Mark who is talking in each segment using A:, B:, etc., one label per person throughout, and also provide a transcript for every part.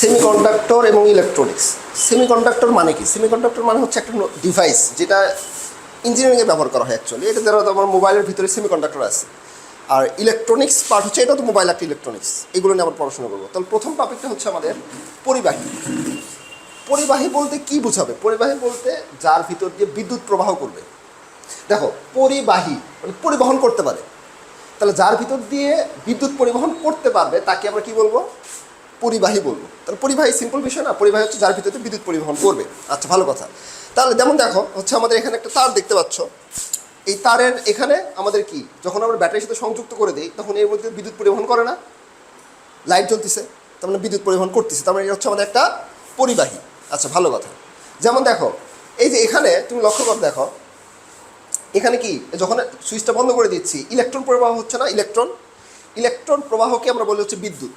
A: Semiconductor এবং electronics semiconductor মানে কি? সেমিকন্ডাক্টর মানে হচ্ছে একটা ডিভাইস যেটা ইঞ্জিনিয়ারিংয়ে ব্যবহার করা হয় অ্যাকচুয়ালি এটা ধরো তোমার মোবাইলের ভিতরে সেমিকন্ডাক্টর আছে। আর ইলেকট্রনিক্স পার্ট হচ্ছে, এটা তো মোবাইল একটা ইলেকট্রনিক্স এগুলো নিয়ে আমরা পড়াশোনা করব। তাহলে প্রথম টপিকটা হচ্ছে আমাদের পরিবাহী। পরিবাহী বলতে কি বোঝাবে? পরিবাহী বলতে যার ভিতর দিয়ে বিদ্যুৎ প্রবাহ করবে। দেখো, পরিবাহী মানে পরিবহন করতে পারে। তাহলে যার ভিতর দিয়ে বিদ্যুৎ পরিবহন করতে পারবে, তাকে আমরা কি বলব? পরিবাহী বলব। তাহলে পরিবাহী সিম্পল বিষয় না, পরিবাহী হচ্ছে যার ভিতরে বিদ্যুৎ পরিবহন করবে। আচ্ছা ভালো কথা। তাহলে যেমন দেখো, হচ্ছে আমাদের এখানে একটা তার দেখতে পাচ্ছ। এই তারের এখানে আমাদের কি? যখন আমরা ব্যাটারির সাথে সংযুক্ত করে দিই, তখন এর মধ্যে বিদ্যুৎ পরিবহন করে না। লাইট জ্বলতেছে, তার মানে বিদ্যুৎ পরিবহন করতেছে। তার মানে এটা হচ্ছে আমাদের একটা পরিবাহী। আচ্ছা ভালো কথা। যেমন দেখো, এই যে এখানে তুমি লক্ষ্য কর, দেখো, এখানে কি? যখন সুইচটা বন্ধ করে দিচ্ছি ইলেকট্রন প্রবাহ হচ্ছে না ইলেকট্রন ইলেকট্রন প্রবাহকে আমরা বলি হচ্ছে বিদ্যুৎ।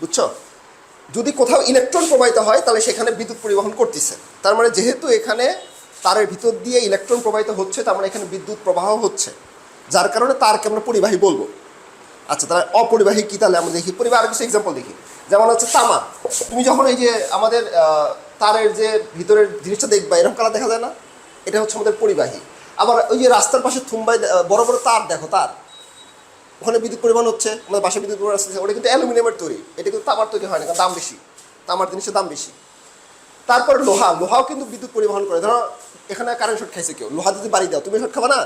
A: বুঝছ? যদি কোথাও ইলেকট্রন প্রবাহিত হয়, তাহলে সেখানে বিদ্যুৎ পরিবহন করতেছে। তার মানে যেহেতু এখানে তারের ভিতর দিয়ে ইলেকট্রন প্রবাহিত হচ্ছে, তার মানে এখানে বিদ্যুৎ প্রবাহ হচ্ছে। যার কারণে তারকে আমরা পরিবাহী বলব। আচ্ছা তাহলে অপরিবাহী কী তাহলে? আমরা দেখি। পরিবার আর কিছু এক্সাম্পল দেখি। যেমন হচ্ছে তামা। তুমি যখন এই যে আমাদের তারের যে ভিতরের জিনিসটা দেখবা, এরকম কালার দেখা যায় না? এটা হচ্ছে আমাদের পরিবাহী। আবার ওই যে রাস্তার পাশে থুম্বাই বড় বড় তার, দেখো তার। ওখানে বিদ্যুৎ পরিমাণ হচ্ছে, আমাদের বাসায় বিদ্যুৎ পরিমাণ আসছে ওটা কিন্তু অ্যালুমিনিয়ামের তৈরি। এটা কিন্তু তামার তৈরি হয় না, কারণ দাম বেশি। তামার জিনিসের দাম বেশি। তারপরে লোহা, লোহাও কিন্তু বিদ্যুৎ পরিবহন করে। ধরো, এখানে কারেন্ট শর্ট খাইছে কেউ, লোহা যদি বাড়ি দাও, তুমি শর্ট খাবা না?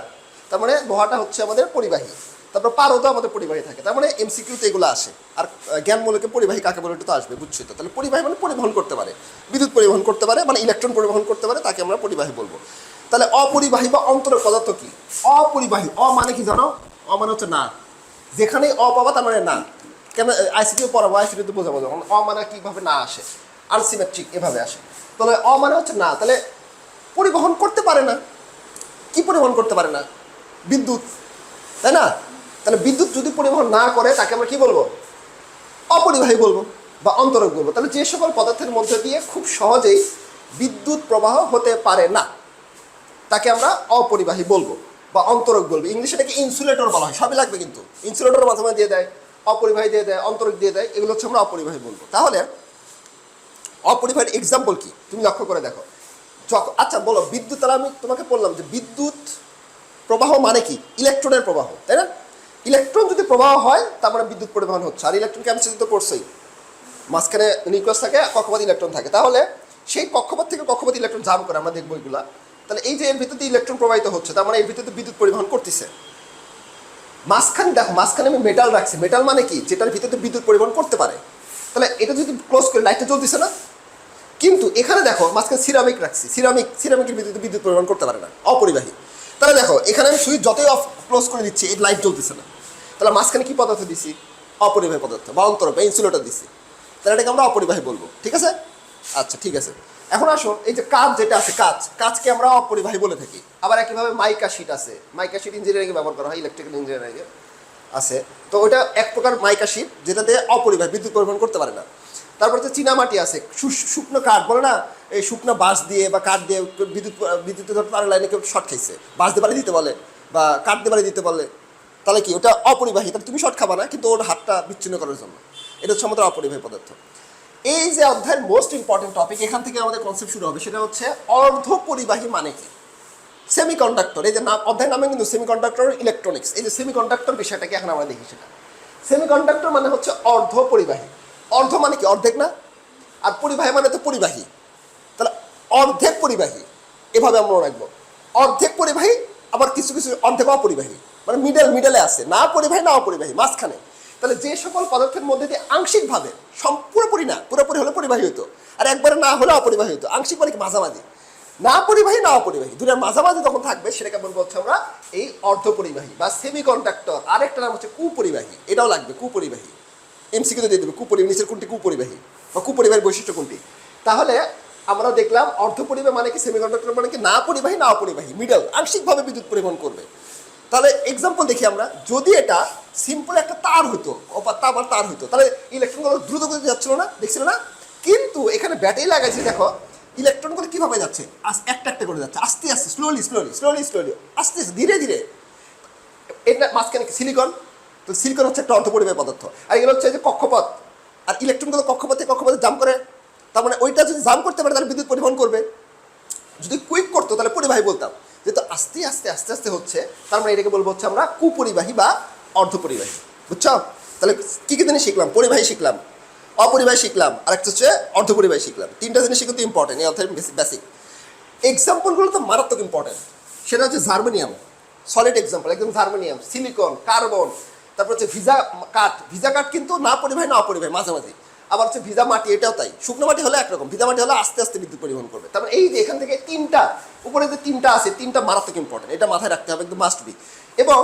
A: তার মানে লোহাটা হচ্ছে আমাদের পরিবাহী। তারপর পারও তো আমাদের পরিবাহী থাকে। তার মানে এমসিকিউতে এগুলো আসে। আর জ্ঞানমূলকে পরিবাহী কাকে বলে তো আসবে, বুঝছি তো? তাহলে পরিবাহী মানে পরিবহন করতে পারে। বিদ্যুৎ পরিবহন করতে পারে মানে ইলেকট্রন পরিবহন করতে পারে, তাকে আমরা পরিবাহী বলব। তাহলে অপরিবাহী বা অন্তরক পদার্থ কি? অপরিবাহী, অ মানে কি জানো? অ মানে হচ্ছে না। যেখানে অ পাবা তার মানে না। কেন আইসিটিও পড়াবো আইসিটিতে বোঝাবো, যখন অ মানে কীভাবে না আসে, আনসিমেট্রিক এভাবে আসে। তাহলে অ মানে হচ্ছে না, তাহলে পরিবহন করতে পারে না। কি পরিবহন করতে পারে না? বিদ্যুৎ, তাই না? তাহলে বিদ্যুৎ যদি পরিবহন না করে, তাকে আমরা কি বলব? অপরিবাহী বলব বা অন্তরক বলব। তাহলে যে সকল পদার্থের মধ্যে দিয়ে খুব সহজেই বিদ্যুৎ প্রবাহ হতে পারে না। তাকে আমরা অপরিবাহী বলব। বা অন্তরক বলবে। ইংলিশে এটাকে ইনসুলেটর বলা হয়। সবই লাগবে কিন্তু। ইনসুলেটর মাধ্যমে দিয়ে দেয়, অপরিবাহী দিয়ে দেয়, অন্তরক দিয়ে দেয়, এগুলো হচ্ছে আমরা অপরিবাহী বলব। তাহলে অপরিবাহীর এক্সাম্পল কি? তুমি লক্ষ্য করে দেখো। যখন আচ্ছা বলো, বিদ্যুৎ তাহলে আমি তোমাকে বললাম যে বিদ্যুৎ প্রবাহ মানে কি? ইলেকট্রনের প্রবাহ, তাই না? ইলেকট্রন যদি প্রবাহ হয়, তার মানে বিদ্যুৎ পরিবহন হচ্ছে। আর ইলেকট্রন কেমিস্ট্রি তো করছেই মাঝখানে নিউক্লিয়াস থাকে, কক্ষপথ ইলেকট্রন থাকে। তাহলে, সেই কক্ষপথ থেকে কক্ষপথ ইলেকট্রন জাম করে, আমরা দেখব এগুলা। তাহলে এই যে এর ভিতরে ইলেকট্রন প্রবাহিত হচ্ছে, তার মানে এর ভিতরে বিদ্যুৎ পরিবহন করতেছে। মাঝখানে দেখো, মাঝখানে আমি মেটাল রাখছি। মেটাল মানে কি? যেটার ভিতরে বিদ্যুৎ পরিবহন করতে পারে। তাহলে এটা যদি ক্লোজ করে লাইটটা জ্বলতেছে না? কিন্তু এখানে দেখো, মাঝখানে সিরামিক রাখছি। সিরামিক সিরামিকের বিদ্যুৎ বিদ্যুৎ পরিবহন করতে পারে না। অপরিবাহী। তাহলে দেখো, এখানে আমি সুইচ যতই অফ ক্লোজ করে দিচ্ছি এই লাইট জ্বলতেছে না। তাহলে মাঝখানে কি পদার্থ দিছি? অপরিবাহী পদার্থ, বা অন্তর বা ইনসুলেটর দিছি। তাহলে এটাকে আমরা অপরিবাহী বলব। ঠিক আছে? আচ্ছা ঠিক আছে। এখন আসো এই যে কাজ যেটা আছে কাজ কাজকে আমরা অপরিবাহী বলে থাকি। আবার একইভাবে মাইকা শিট আছে। মাইকা শিট ইঞ্জিনিয়ারিংয়ে ব্যবহার করা হয়, ইলেকট্রিক্যাল ইঞ্জিনিয়ারিংয়ে আছে। তো ওটা এক প্রকার মাইকা শিট, যেটাতে অপরিবাহী, বিদ্যুৎ পরিবহন করতে পারে না। তারপর হচ্ছে চীনামাটি আছে। শুকনো কাঠ, বলে না? এই শুকনো বাঁশ দিয়ে বা কাঠ দিয়ে বিদ্যুৎ ধর তার লাইনে কেউ শর্ট খাইছে। বাঁশ দিয়ে বাড়ি দিতে বলে বা কাঠ দিয়ে বাড়ি দিতে বলে। তাহলে কি? ওটা অপরিবাহী। তাহলে তুমি শর্ট খাবা না, কিন্তু ওর হাতটা বিচ্ছিন্ন করার জন্য। এটা হচ্ছে আমাদের অপরিবাহী পদার্থ। এই যে অধ্যায়ের মোস্ট ইম্পর্টেন্ট টপিক এখান থেকে আমাদের কনসেপ্ট শুরু হবে, সেটা হচ্ছে অর্ধ পরিবাহী মানে কি? সেমিকন্ডাক্টর এই যে নাম, অধ্যায়ের নামে কিন্তু সেমি কন্ডাক্টর ইলেকট্রনিক্স এই যে সেমিকন্ডাক্টর বিষয়টাকে এখন আমরা দেখি সেটা। সেমিকন্ডাক্টর মানে হচ্ছে অর্ধ পরিবাহী অর্ধ মানে কি? অর্ধেক না? আর পরিবাহী মানে তো পরিবাহী। তাহলে অর্ধেক পরিবাহী, এভাবে আমরা রাখব। অর্ধেক পরিবাহী, আবার কিছু কিছু অর্ধেক অপরিবাহী। মানে মিডল মিডলে আছে। না পরিবাহী, না অপরিবাহী, মাঝখানে। তাহলে যে সকল পদার্থের মধ্যে দিয়ে আংশিকভাবে সম পুরোপুরি না, পুরোপুরি হলে পরিবাহী হতো। আর একবারে না হলে অপরিবাহী হতো। আংশিক মানে মাঝামাঝি। না পরিবাহী, না অপরিবাহী। দুটার মাঝামাঝি যখন থাকবে, সেটাকে বলব হচ্ছে আমরা এই অর্ধ পরিবাহী বা সেমি কন্ডাক্টর আরেকটা নাম হচ্ছে কুপরিবাহী। এটাও লাগবে, কুপরিবাহী। এমসিকিউ দিয়ে দেবে, কুপরি নিচের কোনটি? কুপরিবাহী। বা কুপরিবাহীর বৈশিষ্ট্য কোনটি? তাহলে আমরা দেখলাম অর্ধ পরিবাহী মানে কি? সেমিকন্ডাক্টর মানে কি? না পরিবাহী, না অপরিবাহী। মিডল আংশিকভাবে বিদ্যুৎ পরিবহন করবে। তাহলে এক্সাম্পল দেখি আমরা। যদি এটা সিম্পল একটা তার হতো অপা তার তার হতো তাহলে ইলেকট্রনগুলো দ্রুত গতিতে যাচ্ছিল না, দেখছিল না? কিন্তু এখানে ব্যাটারি লাগাইছে, দেখো ইলেকট্রনগুলো কীভাবে যাচ্ছে? একটা একটা করে যাচ্ছে, আস্তে আস্তে স্লোলি স্লোলি স্লোলি স্লোলি আস্তে আস্তে, ধীরে ধীরে। এটা মাঝখানে সিলিকন তো সিলিকন হচ্ছে একটা অর্ধপরিবাহী পদার্থ। আর এগুলো হচ্ছে যে কক্ষপথ। আর ইলেকট্রনগুলো কক্ষপথে কক্ষপথে জাম করে, তার মানে ওইটা যদি জাম করতে পারে, তাহলে বিদ্যুৎ পরিবহন করবে। যদি কুইক করতো, তাহলে পরিবাহী বলতাম। যেহেতু আস্তে আস্তে আস্তে আস্তে হচ্ছে, তার মানে এটাকে বলব হচ্ছে আমরা কুপরিবাহী বা অর্ধপরিবাহী। বুঝছ? তাহলে কী কী জিনিস শিখলাম? পরিবাহী শিখলাম। অপরিবাহী শিখলাম। আর একটা হচ্ছে অর্ধপরিবাহী শিখলাম। তিনটা জিনিস কিন্তু ইম্পর্টেন্ট এই অর্থের বেসিক এক্সাম্পলগুলো তো মারাত্মক ইম্পর্টেন্ট সেটা হচ্ছে জার্মেনিয়াম সলিড এক্সাম্পল একদম জার্মেনিয়াম সিলিকন কার্বন তারপর হচ্ছে ভিজা কাঠ। ভিজা কাঠ কিন্তু না পরিবাহী, না অপরিবাহী, মাঝামাঝি। আবার হচ্ছে ভিজা মাটি, এটাও তাই। শুকনো মাটি হলে একরকম, ভিজা মাটি হলে আস্তে আস্তে বিদ্যুৎ পরিবহন করবে। তারপর এই যে এখান থেকে তিনটা, উপরে যে তিনটা আছে, তিনটা মারাত্মক ইম্পর্টেন্ট এটা মাথায় রাখতে হবে, একদম মাস্ট বি এবং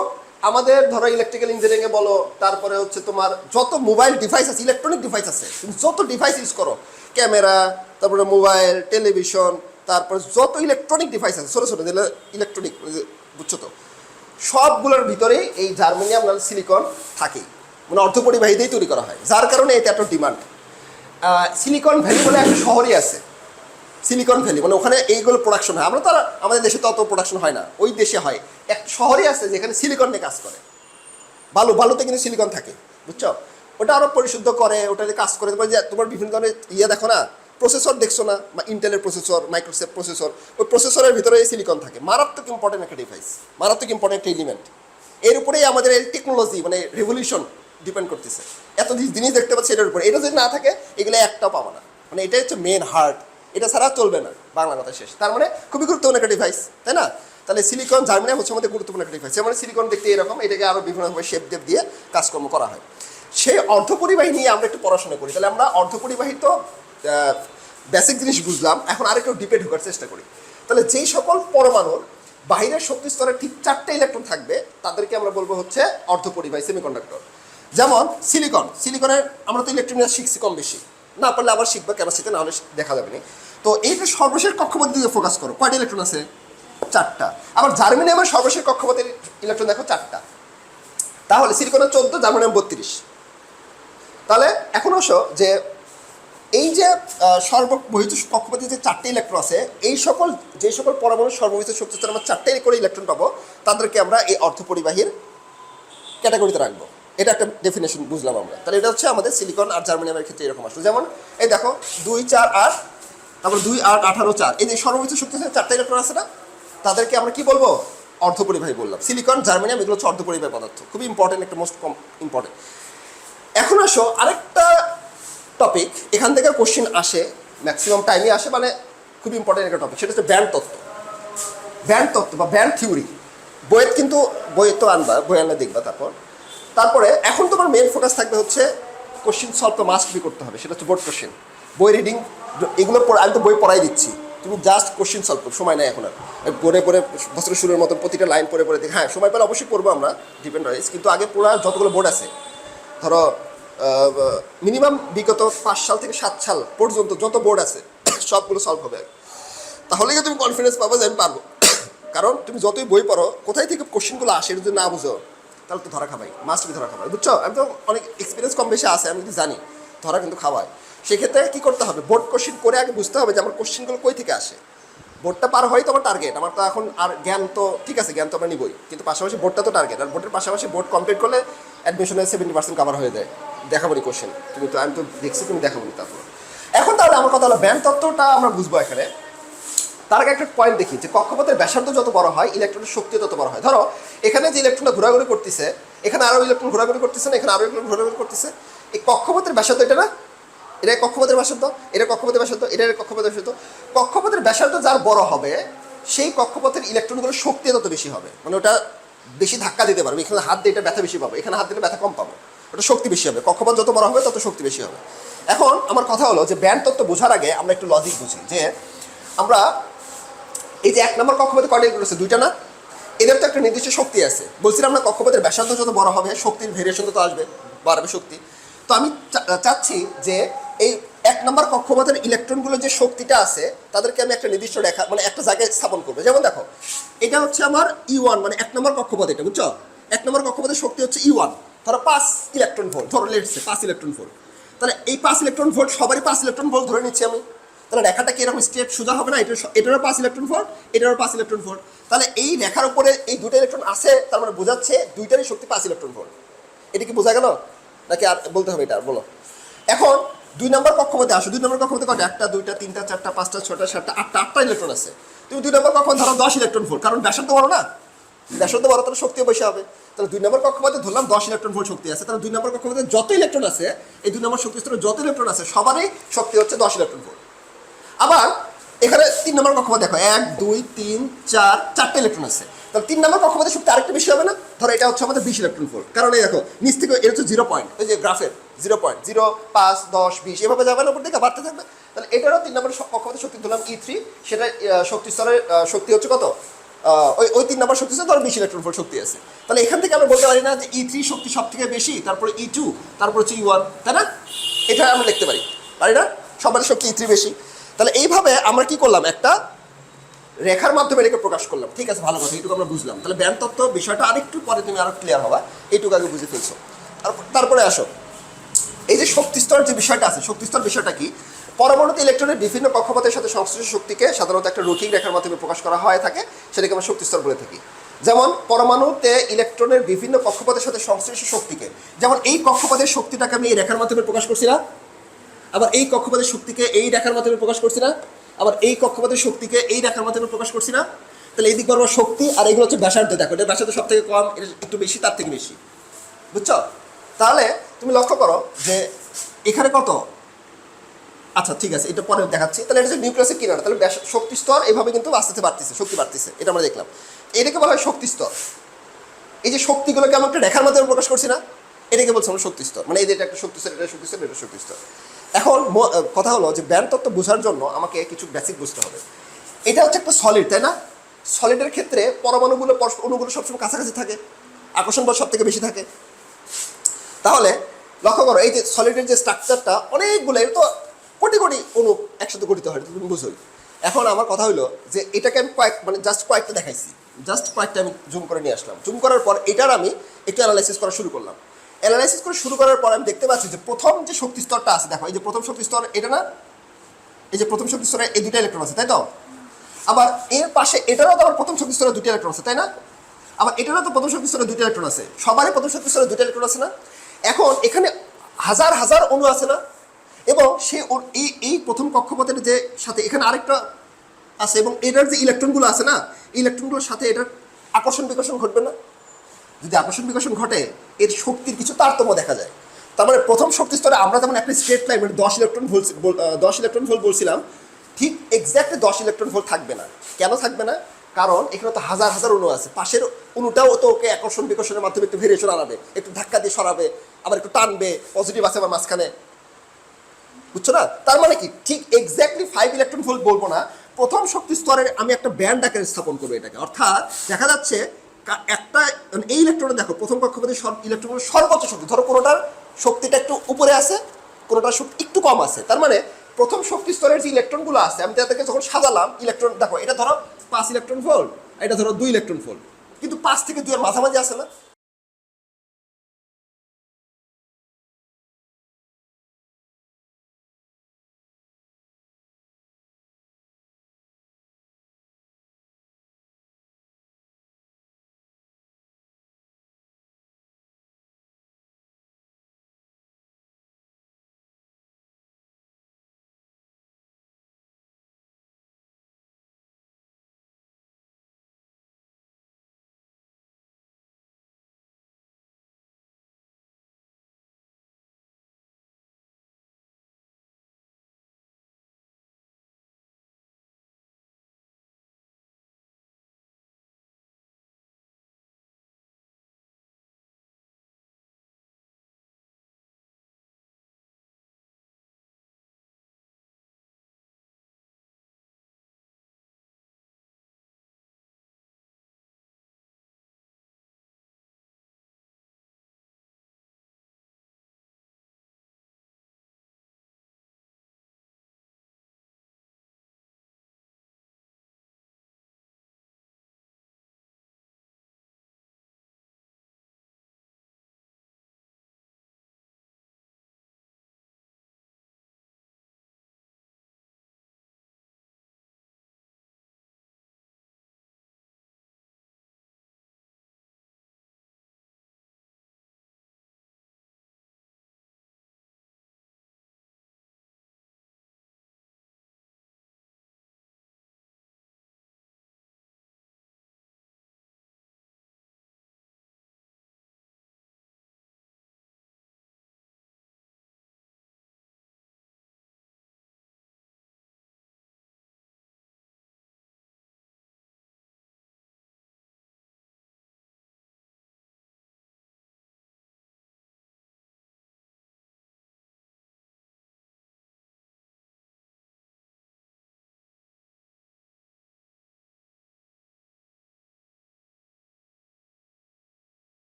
A: আমাদের ধরো ইলেকট্রিক্যাল ইঞ্জিনিয়ারিংয়ে বলো, তারপরে হচ্ছে তোমার যত মোবাইল ডিভাইস আছে ইলেকট্রনিক ডিভাইস আছে, তুমি যত ডিভাইস ইউজ করো ক্যামেরা তারপরে মোবাইল টেলিভিশন তারপরে যত ইলেকট্রনিক ডিভাইস আছে ছোটো ছোটো যেগুলো ইলেকট্রনিক বুঝছ তো? সবগুলোর ভিতরেই এই জার্মেনিয়াম সিলিকন থাকেই। মানে অর্ধপরিবাহীতেই তৈরি করা হয়, যার কারণে এটা এত ডিমান্ড সিলিকন ভ্যালি বলে একটা শহরই আছে। সিলিকন ভ্যালি মানে ওখানে এইগুলো প্রোডাকশন হয়। আমরা তো আমাদের দেশে তো অত প্রোডাকশন হয় না। ওই দেশে হয়। এক শহরই আছে যেখানে সিলিকন নিয়ে কাজ করে। বালু, বালুতে কিন্তু সিলিকন থাকে। বুঝছ? ওটা আরও পরিশুদ্ধ করে, ওটাতে কাজ করে। তোমার যে, তোমার বিভিন্ন ধরনের ইয়ে দেখো না? প্রসেসর দেখছ না? বা ইন্টেলের প্রসেসর মাইক্রোসেফ প্রসেসর ওই প্রসেসরের ভিতরে এই সিলিকন থাকে। মারাত্মক ইম্পর্টেন্ট একটা ডিভাইস মারাত্মক ইম্পর্টেন্ট একটা এলিমেন্ট এর উপরেই আমাদের এই টেকনোলজি মানে রেভলিউশন ডিপেন্ড করতেছে। এত জিনিস দেখতে পাচ্ছি এটার উপরে। এটা যদি না থাকে, এগুলো একটাও পাবো না। মানে এটাই হচ্ছে মেন হার্ট এটা ছাড়া চলবে না বাংলা কথা শেষ। তার মানে খুবই গুরুত্বপূর্ণ একটা ডিভাইস তাই না? তাহলে সিলিকন জার্মিনিয়াম হচ্ছে আমাদের গুরুত্বপূর্ণ একটা ডিভাইস মানে সিলিকন দেখতে এরকম, এটাকে আরও বিভিন্নভাবে শেপ টেপ দিয়ে কাজকর্ম করা হয়। সেই অর্ধপরিবাহী নিয়ে আমরা একটু পড়াশোনা করি। তাহলে আমরা অর্ধপরিবাহী তো বেসিক জিনিস বুঝলাম। এখন আরেকটু ডিপে ঢোকার চেষ্টা করি। তাহলে যেই সকল পরমাণুর বাইরের শক্তি স্তরে ঠিক চারটে ইলেকট্রন থাকবে, তাদেরকে আমরা বলব হচ্ছে অর্ধপরিবাহী সেমিকন্ডাক্টর যেমন সিলিকন সিলিকনের আমরা তো ইলেকট্রন শিখছি কম বেশি। না পারলে আবার শিখবে ক্যাপাসিটি না হলে দেখা যাবে না। তো এইটা সর্বশেষ কক্ষপথের দিকে ফোকাস করো কয়টা ইলেকট্রন আছে? চারটা। আবার জার্মিনিয়ামের সর্বশেষ কক্ষপথের ইলেকট্রন দেখো চারটা। তাহলে সিলিকনের চোদ্দ জার্মানিয়াম বত্রিশ। তাহলে এখন অবশ্য যে এই যে আহ, সর্ববহিত কক্ষপথে যে চারটে ইলেকট্রন আছে এই সকল যে সকল পরমাণু সর্ববহিত শক্তি আমরা চারটে করে ইলেকট্রন পাবো। তাদেরকে আমরা এই অর্থপরিবাহীর ক্যাটাগরিতে রাখব। এটা একটা ডেফিনেশন বুঝলাম আমরা। তাহলে এটা হচ্ছে আমাদের সিলিকন আর জার্মানিয়ামের ক্ষেত্রে এরকম আসলো। যেমন, এই দেখো, দুই, চার, আট, তারপর দুই, আট, আঠারো, চার। এই যে সর্বোচ্চ শক্তি চারটে ইলেকট্রন আছে না? তাদেরকে আমরা কি বলব? অর্ধপরিবাহী বললাম। সিলিকন জার্মানিয়াম এগুলো হচ্ছে অর্ধ অর্ধপরিবাহী পদার্থ। খুবই ইম্পর্টেন্ট একটা মোস্ট কম ইম্পর্টেন্ট এখন আসো, আরেকটা টপিক এখান থেকে কোশ্চেন আসে ম্যাক্সিমাম টাইমে আসে মানে খুব ইম্পর্টেন্ট একটা টপিক সেটা হচ্ছে ব্যান্ড তত্ত্ব। ব্যান্ড তত্ত্ব বা ব্যান্ড থিওরি। বইয়ের কিন্তু বই তো আনবা, বই আনলে দেখবা তারপর। তারপরে এখন তোমার মেন ফোকাস থাকবে হচ্ছে কোশ্চেন সলভ তো মাস্ট বি করতে হবে, সেটা হচ্ছে বোর্ড কোশ্চেন বই রিডিং এগুলো আমি তো বই পড়াই দিচ্ছি। তুমি জাস্ট কোশ্চেন সলভ করো, সময় নেই এখন আর। পড়ে পড়ে বছরের শুরুর মতো প্রতিটা লাইন পড়ে পড়ে দেখি। হ্যাঁ সময় পেলে অবশ্যই পড়ব আমরা ডিপেন্ড রাইস কিন্তু আগে পড়া যতগুলো বোর্ড আছে, ধরো মিনিমাম বিগত পাঁচ সাল থেকে সাত সাল পর্যন্ত যত বোর্ড আছে, সবগুলো সলভ হবে। তাহলে তুমি কনফিডেন্স পাবো যে আমি পারব। কারণ তুমি যতই বই পড়ো, কোথায় থেকে কোশ্চেনগুলো আসে যদি না বুঝো তাহলে তো ধরা খাবাই মাস্ট বি ধরা খাবাই। বুঝছ? আমি তো অনেক এক্সপিরিয়েন্স কম বেশি আছে, আমি কিন্তু জানি। ধরা কিন্তু খাওয়ায়। সেক্ষেত্রে কি করতে হবে? বোর্ড কোশ্চেন করে আগে বুঝতে হবে যে আমার কোশ্চেনগুলো কই থেকে আসে। বোর্ডটা পার হয় তো আমার টার্গেট আমার তো এখন আর জ্ঞান তো ঠিক আছে, জ্ঞান তো আমরা নিবই। কিন্তু পাশাপাশি বোর্ডটা তো টার্গেট আর বোর্ডের পাশাপাশি বোর্ড কমপ্লিট করলে অ্যাডমিশনের সেভেন্টি পার্সেন্ট কাভার হয়ে যায়। দেখাবো নি কোশ্চেন তুমি তো, আমি তো দেখছি, তুমি দেখাবো নি তারপর। এখন তাহলে আমার কথা হলো ব্যান্ড তত্ত্বটা আমরা বুঝব এখানে। তার আগে একটা পয়েন্ট দেখি, যে কক্ষপথের ব্যাসার্ধ যত বড় হয় ইলেকট্রনের শক্তি তত বড় হয়। ধরো, এখানে যে ইলেকট্রনটা ঘোরাঘুরি করতেছে, এখানে আরও ইলেকট্রন ঘোরাঘুরি করতেছে না, এখানে আরও ইলেকট্রন ঘোরাঘুরি করতেছে, এই কক্ষপথের ব্যাসার্ধ এটা না? এটা কক্ষপথের ব্যাসার্ধ, এটা কক্ষপথের ব্যাসার্ধ, এটা কক্ষপথের ব্যাসার্ধ। কক্ষপথের ব্যাসার্ধ যার বড় হবে, সেই কক্ষপথের ইলেকট্রনগুলোর শক্তি তত বেশি হবে। মানে ওটা বেশি ধাক্কা দিতে পারবে। এখানে হাত দিয়ে এটা ব্যথা বেশি পাবে। এখানে হাত দিলে ব্যথা কম পাবো। ওটা শক্তি বেশি হবে। কক্ষপথ যত বড় হবে, তত শক্তি বেশি হবে। এখন আমার কথা হলো যে ব্যান্ড তত্ত্ব বোঝার আগে আমরা একটু লজিক বুঝি, যে আমরা এই যে এক নম্বর কক্ষপথে ইলেকট্রন আছে, দুইটা না? এদের তো একটা নির্দিষ্ট শক্তি আছে। বলছিলাম না কক্ষপথের ব্যাসার্ধ যত বড় হবে, শক্তির ভেরিয়েশন তো আসবে, বাড়বে শক্তি। তো আমি চাচ্ছি যে এই এক নম্বর কক্ষপথের ইলেকট্রনগুলো যে শক্তিটা আছে, তাদেরকে আমি একটা নির্দিষ্ট রেখা মানে একটা জায়গায় স্থাপন করব। যেমন দেখো, এটা হচ্ছে আমার ই ওয়ান মানে এক নম্বর কক্ষপথ এটা, বুঝছ? এক নম্বর কক্ষপথের শক্তি হচ্ছে ই ওয়ান ধরো পাঁচ ইলেকট্রন ভোল্ট ধরো লেটসে পাঁচ ইলেকট্রন ভোল্ট তাহলে এই পাঁচ ইলেকট্রন ভোল্ট সবারই পাঁচ ইলেকট্রন ভোল্ট ধরে নিচ্ছি আমি। তাহলে রেখাটা কি এরকম স্ট্রেট সোজা হবে না? এটার এটারও পাঁচ ইলেকট্রন ভোল্ট এটারও পাঁচ ইলেকট্রন ভোল্ট তাহলে এই রেখার উপরে এই দুটো ইলেকট্রন আছে, তার মানে বোঝাচ্ছে দুইটারই শক্তি পাঁচ ইলেকট্রন ভোল্ট এটা কি বোঝা গেল? নাকি আর বলতে হবে এটা? বলো। এখন দুই নম্বর কক্ষপথে আসো। দুই নম্বর কক্ষপথে কত একটা, দুইটা, তিনটা, চারটা, পাঁচটা ছটা সাতটা, আটটা আটটা ইলেকট্রন আছে। তুমি দুই নম্বর কক্ষপথে ধরো দশ ইলেকট্রন ভোল্ট কারণ ব্যাসার্ধ বড় না? ব্যাসার্ধ বড়, তাহলে শক্তিও বেশি হবে। তাহলে দুই নম্বর কক্ষপথে ধরলাম দশ ইলেকট্রন ভোল্ট শক্তি আছে। তাহলে দুই নম্বর কক্ষপথে যত ইলেকট্রন আছে, এই দুই নম্বর শক্তি স্তরে যত ইলেকট্রন আছে, সবারই শক্তি হচ্ছে দশ ইলেকট্রন ভোল্ট আবার এখানে তিন নম্বর কক্ষপথ দেখো, এক, দুই, তিন, চার, চারটে ইলেকট্রন আছে। তাহলে তিন নম্বর কক্ষপথে শক্তি আরেকটু বেশি হবে না? ধরো এটা হচ্ছে আমাদের বিশ ইলেকট্রন ভোল্ট কারণ এই দেখো, নিচ থেকে এটা হচ্ছে জিরো পয়েন্ট ওই যে গ্রাফের জিরো পয়েন্ট জিরো পাঁচ, দশ, বিশ, এভাবে যাবে না, উপর দিকে বাড়তে থাকবে। তাহলে এটারও তিন নম্বর কক্ষপথে শক্তি ধরলাম ই থ্রি সেটা শক্তি স্তরের শক্তি হচ্ছে কত? ওই ওই তিন নম্বর শক্তি স্তরে ধরো বিশ ইলেকট্রন ভোল্ট শক্তি আছে। তাহলে এখান থেকে আমরা বলতে পারি না যে ই থ্রি শক্তি সব থেকে বেশি, তারপরে ই টু তারপর হচ্ছে ই ওয়ান তাই না? এটা আমরা লিখতে পারি। পারি না? সবার শক্তি ই থ্রি বেশি। তাহলে এইভাবে আমরা কি করলাম? একটা রেখার মাধ্যমে এটাকে প্রকাশ করলাম। ঠিক আছে, ভালো কথা, এইটুকু আমরা বুঝলাম। তাহলে ব্যান তত্ত্ব বিষয়টা আরেকটু পরে তুমি আরও ক্লিয়ার হবা। এইটুকু আগে বুঝে ফেলছো। তারপর- আসো। এই যে শক্তি স্তর যে বিষয়টা আছে শক্তি স্তর বিষয়টা কি? পরমাণুতে ইলেকট্রনের বিভিন্ন কক্ষপথের সাথে সংশ্লিষ্ট শক্তিকে সাধারণত একটা রৈখিক রেখার মাধ্যমে প্রকাশ করা হয়ে থাকে, সেটাকে আমরা শক্তি স্তর বলে থাকি। যেমন, পরমাণুতে ইলেকট্রনের বিভিন্ন কক্ষপথের সাথে সংশ্লিষ্ট শক্তিকে, যেমন এই কক্ষপথের শক্তিটাকে আমি এই রেখার মাধ্যমে প্রকাশ করছি না আবার এই কক্ষপথের শক্তিকে এই রেখার মাধ্যমে প্রকাশ করছি না। আবার এই কক্ষপথের শক্তিকে এই রেখার মাধ্যমে প্রকাশ করছি না। তাহলে এই দিক বরাবর শক্তি আর এগুলো হচ্ছে ব্যাসার্ধ, দেখো এটা ব্যাসার্ধ সব থেকে কম, এটা একটু বেশি, তার থেকে বেশি। বুঝছ? তাহলে তুমি লক্ষ্য করো যে এখানে কত? আচ্ছা ঠিক আছে, এটা পরে দেখাচ্ছি। তাহলে এটা হচ্ছে নিউক্লিয়াসের কিনারা, তাহলে শক্তি স্তর এইভাবে কিন্তু আস্তে বাড়তেছে, শক্তি বাড়তেছে, এটা আমরা দেখলাম। এটাকে বলা হয় শক্তি স্তর। এই যে শক্তিগুলোকে আমরা একটা রেখার মাধ্যমে প্রকাশ করছি না, এটাকে বলছি আমরা শক্তি স্তর। মানে যে এটা একটা শক্তি স্তর, এটা শক্তি স্তর, এটা শক্তি স্তর। এখন কথা হলো যে ব্যান্ড তত্ত্ব বোঝার জন্য আমাকে কিছু বেসিক বুঝতে হবে। এটা হচ্ছে একটা সলিড তাই না? সলিডের ক্ষেত্রে পরমাণুগুলো অণুগুলো সবসময় কাছাকাছি থাকে, আকর্ষণ বল সব থেকে বেশি থাকে। তাহলে লক্ষ্য করো, এই যে সলিডের যে স্ট্রাকচারটা অনেকগুলো এর তো কোটি কোটি অণু একসাথে গঠিত হয় এটা তুমি বুঝোই। এখন আমার কথা হলো যে এটাকে আমি কয়েক মানে জাস্ট কয়েকটা দেখাইছি। জাস্ট কয়েকটা আমি জুম করে নিয়ে আসলাম। জুম করার পর এটার আমি একটু অ্যানালাইসিস করা শুরু করলাম। অ্যানালাইসিস করে শুরু করার পর আমি দেখতে পাচ্ছি যে প্রথম যে শক্তি স্তরটা আছে, দেখো, এই যে প্রথম শক্তি স্তর এটা না? এই যে প্রথম শক্তি স্তরে এই দুটো ইলেকট্রন আছে, তাই তো? আবার এর পাশে এটারও তো আবার প্রথম শক্তি স্তরে দুটো ইলেকট্রন আছে, তাই না? আবার এটারও তো প্রথম শক্তি স্তরে দুটো ইলেকট্রন আছে। সবারই প্রথম শক্তি স্তরে দুটো ইলেকট্রন আছে না? এখন এখানে হাজার হাজার অণু আছে না? এবং সে এই এই প্রথম কক্ষপথের যে সাথে এখানে আরেকটা আছে এবং এটার যে ইলেকট্রনগুলো আছে না? ইলেকট্রনগুলোর সাথে এটার আকর্ষণ বিকর্ষণ ঘটবে না? যদি আকর্ষণ বিকর্ষণ ঘটে, এর শক্তির কিছু তারতম্য দেখা যায়। তার মানে প্রথম শক্তি স্তরে আমরা যেমন একটা স্ট্রেট লাইন মানে দশ ইলেকট্রন ভোল্ট দশ ইলেকট্রন ভোল্ট বলছিলাম, ঠিক এক্স্যাক্টলি দশ ইলেকট্রন ভোল্ট থাকবে না। কেন থাকবে না? কারণ এখানে তো হাজার হাজার অণু আছে। পাশের অণুটাও তো ওকে আকর্ষণ বিকর্ষণের মাধ্যমে একটু ভেরিয়েশন আনাবে, একটু ধাক্কা দিয়ে সরাবে, আবার একটু টানবে পজিটিভ আছে আবার মাঝখানে। বুঝছ না? তার মানে কি? ঠিক এক্স্যাক্টলি ফাইভ ইলেকট্রন ভোল্ট বলব না। প্রথম শক্তি স্তরের আমি একটা ব্যান্ড আকারে স্থাপন করব এটাকে। অর্থাৎ দেখা যাচ্ছে একটা মানে এই ইলেকট্রনে দেখো, প্রথম কক্ষপথে ইলেকট্রন সর্বোচ্চ শক্তি, ধরো কোনোটার শক্তিটা একটু উপরে আছে, কোনোটার শক্তি একটু কম আছে, তার মানে প্রথম শক্তি স্তরের যে ইলেকট্রনগুলো আছে, আমি তাদেরকে যখন সাজালাম ইলেকট্রন দেখো, এটা ধরো পাঁচ ইলেকট্রন ভোল্ট এটা ধরো দুই ইলেকট্রন ভোল্ট কিন্তু পাঁচ থেকে দুইয়ের মাঝামাঝি আছে না?